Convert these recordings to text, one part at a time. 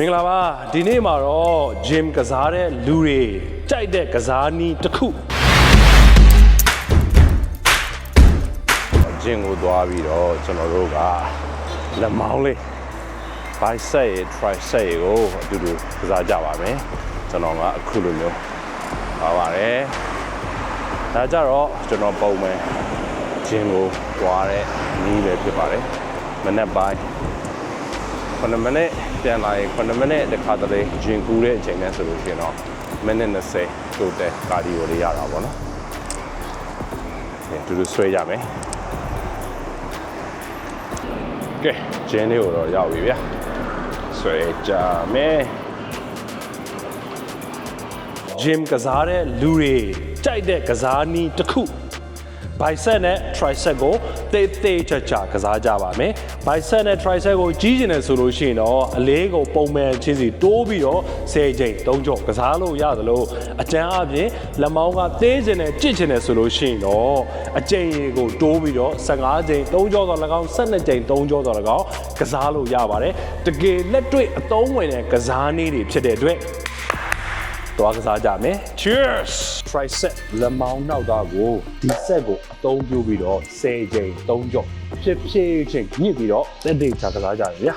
မင်္ဂလာပါဒီနေ့မှာတော့ gym ကစားတဲ့လူတွေကြိုက်တဲ့ကစားနည်းတစ်ခု gym ကိုသွားပြီးတော့ကျွန်တော်တို့ကလက်မောင်းလေး bicep ရယ် tricep ရယ်ကိုအတူတူကစားကြပါမယ်ကျွန်တော်ကအခုလိုမျိုးပါပါတယ်ဒါကြတော့ကျွန်တော်ပုံမှန် gym ကိုသွားတဲ့နည်းပဲဖြစ်ပါတယ်မနေ့ပိုင်း 9မိနစ်ပြန်လာရင်9မိနစ်တစ်ခါတလေဂျင်ကူးတဲ့အချိန်နဲ့ဆိုလို့ရှိရင်တော့မိနစ်20တိုတယ်ကာဒီယိုလေးရတာပေါ့နော်။ဒီတူတူဆွဲကြမယ်။ကဲဂျင်းလေးကိုတော့ရောက်ပြီဗျာ။ဆွဲကြမယ်။ gym ကစားတဲ့လူတွေကြိုက်တဲ့ကစားနည်းတစ်ခု bicep နဲ့ tricep ကိုတေးသေးချာချာကစားကြပါမယ် bicep နဲ့ tricep ကိုကြီးကျင်တယ်ဆိုလို့ရှိရင်တော့အလေးကိုပုံမှန်ချင်းစီတိုးပြီးတော့10ချိန်3ကြော့ကစားလို့ရသလိုအကျန်းအပြင်လက်မောင်းကသေးကျင်တယ်ကြစ်ကျင်တယ်ဆိုလို့ရှိရင်တော့အကျိန်ကိုတိုးပြီးတော့15ချိန်3ကြော့တော့၎င်း12ချိန်3ကြော့တော့၎င်းကစားလို့ရပါတယ်တကယ်လက်တွေ့အသုံးဝင်တဲ့ကစားနည်းတွေဖြစ်တဲ့အတွက် သွားကစားကြမယ် cheers tricep လက်မောင်းနောက်သားကိုဒီဆက်ကိုအသုံးပြုပြီးတော့10ချိန်3ကြော့ဖြစ်ဖြစ်ချင်းညစ်ပြီးတော့တက်တေချာကစားကြတယ်ဗျာ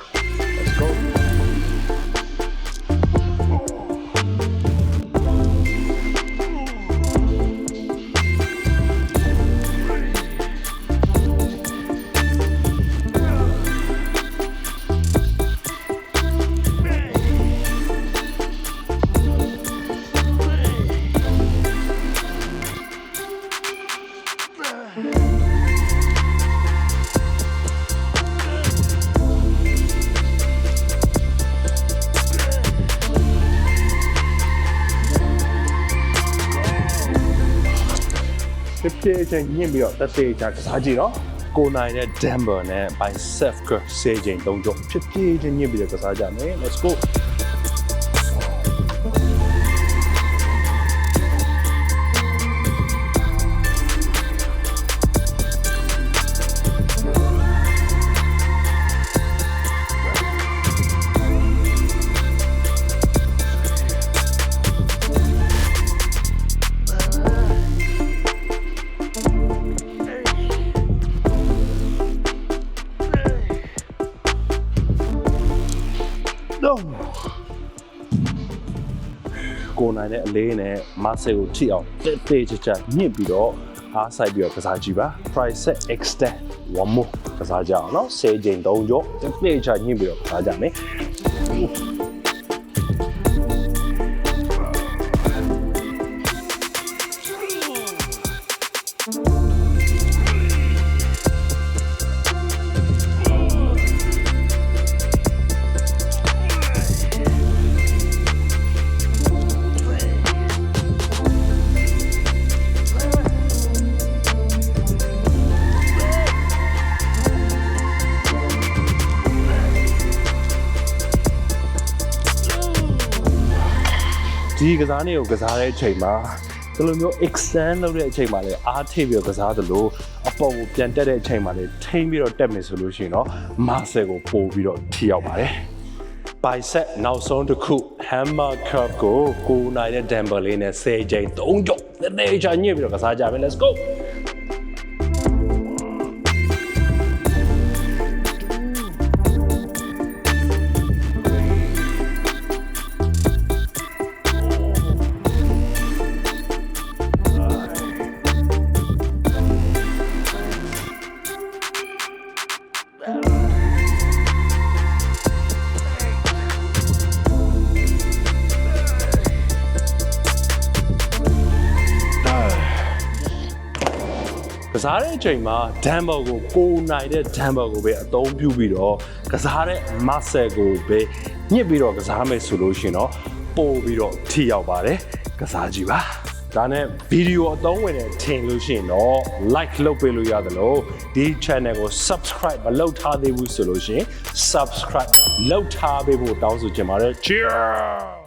ဖြစ်ဖြစ်ချင်းညှင့်ပြီးတော့တက်သေးချာကစားကြည့်တော့ကိုနိုင်တဲ့ dumbbell နဲ့ bicep curl 10ချိန်3ကြော့ဖြစ်ဖြစ်ချင်းညှင့်ပြီးတော့ကစားကြမယ် let's go ကိုနိုင်တဲ့အလေးနဲ့မဆယ်ကိုထိအောင်တက်သေးချာချာညှစ်ပြီးတော့အားဆိုင်ပြီးတော့ကစားကြည့်ပါ tricep extend one more ကစားကြအောင်နော်10ချိန်3ကြောတက်သေးချာညှစ်ပြီးတော့ကစားကြမယ် ဒီကစားနေကိုကစားတဲ့အချိန်မှာဒီလိုမျိုး extend လုပ်တဲ့အချိန်မှာလည်းအားထိပ်ပြီးတော့ကစားသလိုအပေါ်ကိုပြန်တက်တဲ့အချိန်မှာလည်းထိမ့်ပြီးတော့တက်မယ်ဆိုလို့ရှိရင်တော့ muscle ကိုပို့ပြီးတော့ထိရောက်ပါတယ် bicep နောက်ဆုံးတစ်ခု hammer curve ကိုကိုယ်နိုင်တဲ့ dumbbell လေးနဲ့10ချိန်3ကြော့တနေ့ချာညှစ်ပြီးတော့ကစားကြမယ် let's go ကစားတဲ့အချိန်မှာ dumbbell ကိုကိုယ်နိုင်တဲ့ dumbbell ကိုပဲအသုံးပြုပြီးတော့ကစားတဲ့ muscle ကိုပဲညှစ်ပြီးတော့ကစားမယ်ဆိုလို့ရှိရင်တော့ပို့ပြီးတော့ထိရောက်ပါတယ်ကစားကြည့်ပါ ဒါနဲ့ဗီဒီယိုအသုံးဝင်တဲ့ထင်လို့ရှိရင်တော့ like လုပ်ပေးလို့ရတယ်လို့ဒီ channel ကို subscribe မလုပ်ထားသေးဘူးဆိုလို့ရှိရင် subscribe လုပ်ထားပေးဖို့တောင်းဆိုချင်ပါတယ် cheers